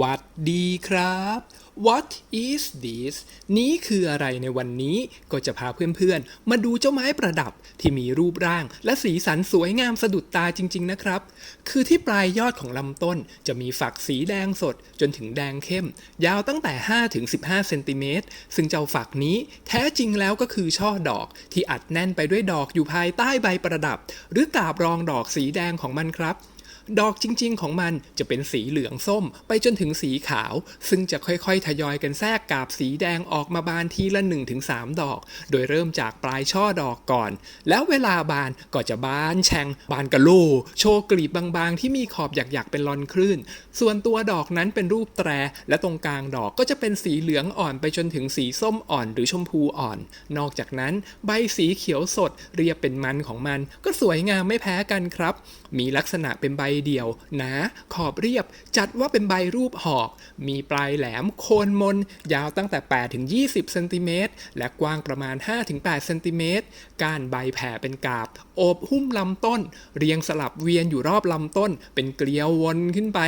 วัสดีครับ What is this นี้คืออะไรในวันนี้ก็จะพาเพื่อนๆ มาดูเจ้าไม้ประดับที่มีรูปร่าง และสีสันสวยงามสะดุดตาจริง ๆนะครับ คือที่ปลายยอดของลำต้นจะมีฝักสีแดงสดจนถึงแดงเข้ม ยาวตั้งแต่ 5-15 เซนติเมตร ซึ่งเจ้าฝักนี้แท้จริงแล้วก็คือช่อดอกที่อัดแน่นไปด้วยดอกอยู่ภายใต้ใบประดับ หรือกาบรองดอกสีแดงของมันครับ ดอกจริง ๆ ของมันจะเป็นสีเหลืองส้ม ไปจนถึงสีขาว ซึ่งจะค่อยๆ ทยอยกันแทรกกาบสีแดงออกมาบานทีละ 1-3 ดอก โดยเริ่มจากปลายช่อดอกก่อน แล้วเวลาบานก็จะบานแฉ่งบานกะโลโชว์กลีบบางๆ ที่มีขอบหยักๆเป็นลอนคลื่น ส่วนตัวดอกนั้นเป็นรูปแตร และตรงกลางดอกก็จะเป็นสีเหลืองอ่อนไปจนถึงสีส้มอ่อนหรือชมพูอ่อน นอกจากนั้น ใบสีเขียวสดเรียบเป็นมันของมัน ก็สวยงามไม่แพ้กันครับ มีลักษณะเป็นใบเดี่ยว หนา ขอบเรียบ จัดว่าเป็นใบรูปหอก มีปลายแหลมโคนมน ยาวตั้งแต่ 8 ถึง 20 เซนติเมตร และกว้างประมาณ 5 ถึง 8 เซนติเมตร ก้านใบแผ่เป็นกาบ โอบหุ้มลำต้น เรียงสลับเวียนอยู่รอบลำต้น เป็นเกลียววนขึ้นไป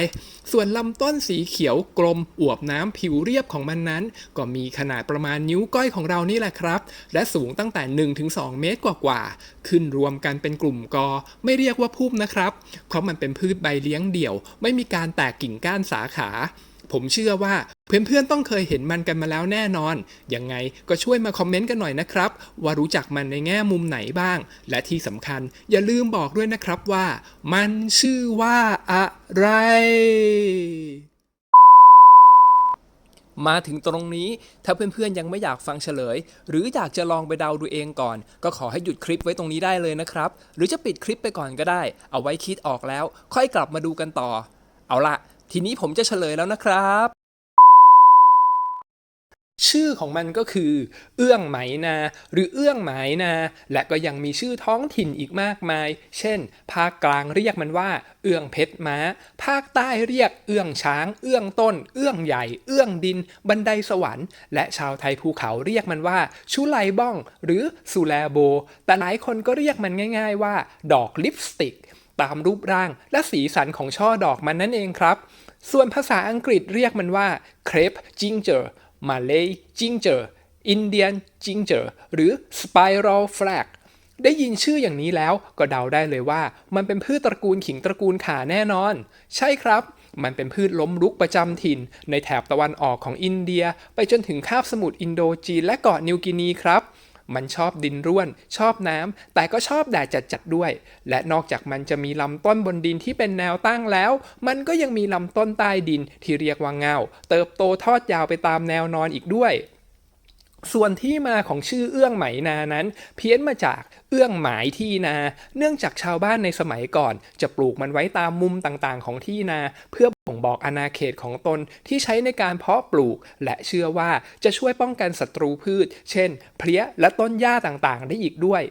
ส่วนลำต้นสีเขียวกลม อวบน้ำผิวเรียบของมันนั้น ก็มีขนาดประมาณนิ้วก้อยของเรานี่แหละครับ และสูงตั้งแต่ 1-2 เมตรกว่าๆ ขึ้นรวมกันเป็นกลุ่มกอ ไม่เรียกว่าพุ่มนะครับ เพราะมันเป็นพืชใบเลี้ยงเดี่ยว ไม่มีการแตกกิ่งก้านสาขา ผมเชื่อว่าเพื่อนๆต้องเคยเห็นมันกันมาแล้วแน่นอน ยังไงก็ช่วยมาคอมเมนต์กันหน่อยนะครับ ว่ารู้จักมันในแง่มุมไหนบ้าง และที่สำคัญอย่าลืมบอกด้วยนะครับว่า มันชื่อว่าอะไร มาถึงตรงนี้ถ้าเพื่อนๆยังไม่อยากฟังเฉลย หรืออยากจะลองไปเดาดูเองก่อน ก็ขอให้หยุดคลิปไว้ตรงนี้ได้เลยนะครับ หรือจะปิดคลิปไปก่อนก็ได้ เอาไว้คิดออกแล้ว ค่อยกลับมาดูกันต่อ เอาละทีนี้ผมจะเฉลยแล้วนะครับ ชื่อของมันก็คือ เอื้องไหมนา หรือเอื้องไหมนา และก็ยังมีชื่อท้องถิ่นอีกมากมาย เช่น ภาคกลางเรียกมันว่า เอื้องเพชรม้า ภาคใต้เรียกเอื้องช้าง เอื้องต้น เอื้องใหญ่ เอื้องดิน บันไดสวรรค์ และชาวไทยภูเขาเรียกมันว่า ชุไลบ้อง หรือสุแลโบ แต่หลายคนก็เรียกมันง่าย ๆ ว่า ดอกลิปสติก ตามรูปร่างและสีสันของช่อดอกมันนั่นเองครับ ส่วนภาษาอังกฤษเรียกมันว่า crepe ginger มาเลย์จิงเจอร์อินเดียนจิงเจอร์หรือสไปรัลแฟลกได้ยินชื่ออย่างนี้แล้วก็เดาได้เลยว่า มันเป็นพืชตระกูลขิงตระกูลข่าแน่นอน ใช่ครับ มันเป็นพืชล้มลุกประจำถิ่น ในแถบตะวันออกของอินเดีย ไปจนถึงคาบสมุทรอินโดจีนและเกาะนิวกินีครับ มันชอบดินร่วน ชอบน้ำแต่ก็ชอบแดดจัดๆด้วย และนอกจากมันจะมีลำต้นบนดินที่เป็นแนวตั้งแล้ว มันก็ยังมีลำต้นใต้ดินที่เรียกว่าเงา เติบโตทอดยาวไปตามแนวนอนอีกด้วย ส่วนที่มาของชื่อเอื้องไหมนานั้น เพี้ยนมาจากเอื้องหมายที่นา เนื่องจากชาวบ้านในสมัยก่อน จะปลูกมันไว้ตามมุมต่างๆ ของที่นา เพื่อบ่งบอกอาณาเขตของตนที่ใช้ในการเพาะปลูก และเชื่อว่าจะช่วยป้องกันศัตรูพืช เช่น เพลี้ยและต้นหญ้าต่างๆ ได้อีกด้วย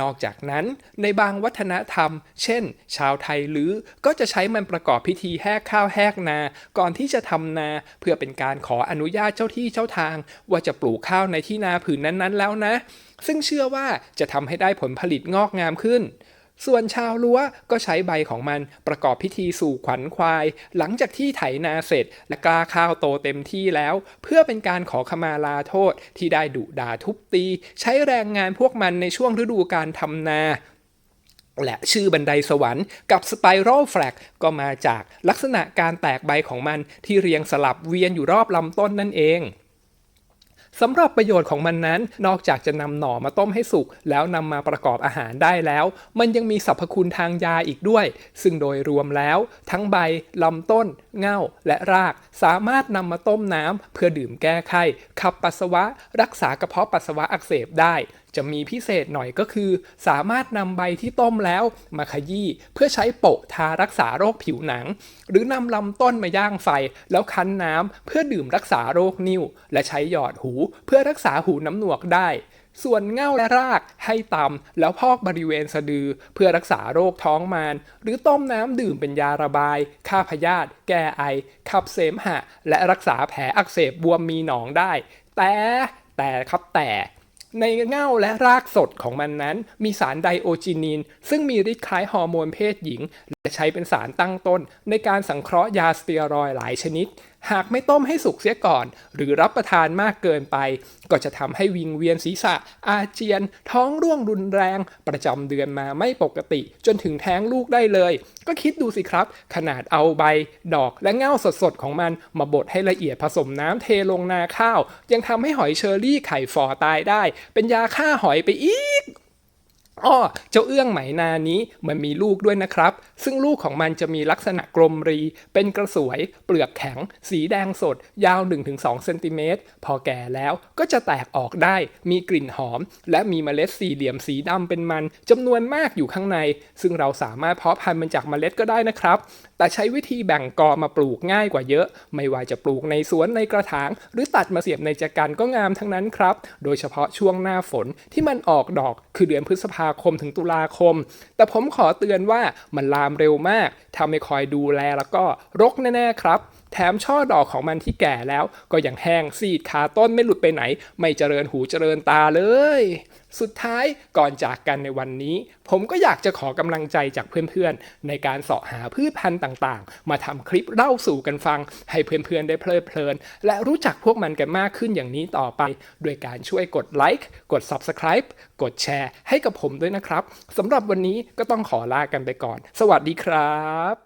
นอกจากนั้นในบางวัฒนธรรม เช่น ชาวไทยลือก็จะใช้มันประกอบพิธีแหกข้าวแหกนา ก่อนที่จะทำนา เพื่อเป็นการขออนุญาตเจ้าที่เจ้าทาง ว่าจะปลูกข้าวในที่นาผืนนั้นๆ แล้วนะ ซึ่งเชื่อว่าจะทำให้ได้ผลผลิตงอกงามขึ้น ส่วนชาวรั้วก็ใช้ใบของมันประกอบพิธีสู่ขวัญควาย หลังจากที่ไถนาเสร็จและกล้าข้าวโตเต็มที่แล้ว เพื่อเป็นการขอขมาลาโทษที่ได้ดุด่าทุบตี ใช้แรงงานพวกมันในช่วงฤดูการทำนาและชื่อบันไดสวรรค์กับ Spiral Flag ก็มาจากลักษณะการแตกใบของมันที่เรียงสลับเวียนอยู่รอบลำต้นนั่นเอง สำหรับประโยชน์ของมันนั้น นอกจากจะนำหน่อมาต้มให้สุก แล้วนำมาประกอบอาหารได้แล้ว มันยังมีสรรพคุณทางยาอีกด้วย ซึ่งโดยรวมแล้ว ทั้งใบลำต้น เง่า และราก สามารถนำมาต้มน้ำเพื่อดื่มแก้ไข้ขับปัสสาวะ รักษากระเพาะปัสสาวะอักเสบได้ จะมีพิเศษหน่อยก็คือ สามารถนำใบที่ต้มแล้วมาขยี้เพื่อใช้โปะทารักษาโรคผิวหนัง หรือนำลำต้นมาย่างไฟ แล้วคั้นน้ำเพื่อดื่มรักษาโรคนิ่ว และใช้หยอดหูเพื่อรักษาหูน้ำหนวกได้ส่วนเง่าและรากให้ตำแล้วพอกบริเวณสะดือเพื่อรักษาโรคท้องมาร หรือต้มน้ำดื่มเป็นยาระบาย ฆ่าพยาธิแก้ไอ ขับเสมหะ และรักษาแผลอักเสบบวมมีหนองได้ แต่แต่ครับแต่ ในเง่าและรากสดของมันนั้น มีสารไดโอจินีน ซึ่งมีฤทธิ์คล้ายฮอร์โมนเพศหญิง และใช้เป็นสารตั้งต้น ในการสังเคราะห์ยาสเตียรอยหลายชนิด หากไม่ต้มให้สุกเสียก่อน หรือรับประทานมากเกินไป ก็จะทำให้วิงเวียนศีรษะ อาเจียน ท้องร่วงรุนแรง ประจำเดือนมาไม่ปกติ จนถึงแท้งลูกได้เลย ก็คิดดูสิครับ ขนาดเอาใบ ดอกและเง่าสดๆของมัน มาบดให้ละเอียดผสมน้ำเทลงนาข้าว ยังทำให้หอยเชอรี่ไข่ฟอตายได้ เป็นยาฆ่าหอยไปอีก อ้อเจ้าเอื้องไหมนานี้มันมีลูกด้วยนะครับ ซึ่งลูกของมันจะมีลักษณะกลมรี เป็นกระสวย เปลือกแข็ง สีแดงสด ยาว 1-2เซนติเมตรพอแก่แล้วก็จะแตกออกได้ มีกลิ่นหอม และมีเมล็ดสี่เหลี่ยมสีดำเป็นมันจำนวนมากอยู่ข้างใน ซึ่งเราสามารถเพาะพันธุ์มันจากเมล็ดก็ได้นะครับ แต่ใช้วิธีแบ่งกอมาปลูกง่ายกว่าเยอะ ไม่ว่าจะปลูกในสวนในกระถาง หรือตัดมาเสียบในจักรันก็งามทั้งนั้นครับ โดยเฉพาะช่วงหน้าฝนที่มันออกดอก คือเดือนพฤษภาคมถึงตุลาคม แต่ผมขอเตือนว่ามันลามเร็วมาก ถ้าไม่คอยดูแลแล้วก็รกแน่ๆครับ แถมช่อดอกของมันที่แก่แล้ว ก็ยังแห้งซีดขาต้นไม่หลุดไปไหน ไม่เจริญหูเจริญตาเลย สุดท้ายก่อนจากกันในวันนี้ ผมก็อยากจะขอกำลังใจจากเพื่อนๆ ในการเสาะหาพืชพันธุ์ต่างๆ มาทำคลิปเล่าสู่กันฟัง ให้เพื่อนๆได้เพลิดเพลิน และรู้จักพวกมันกันมากขึ้นอย่างนี้ต่อไปโดยการช่วยกดไลค์กด Subscribe กดแชร์ให้กับผมด้วยนะครับสำหรับวันนี้ก็ต้องขอลากันไปก่อน สวัสดีครับ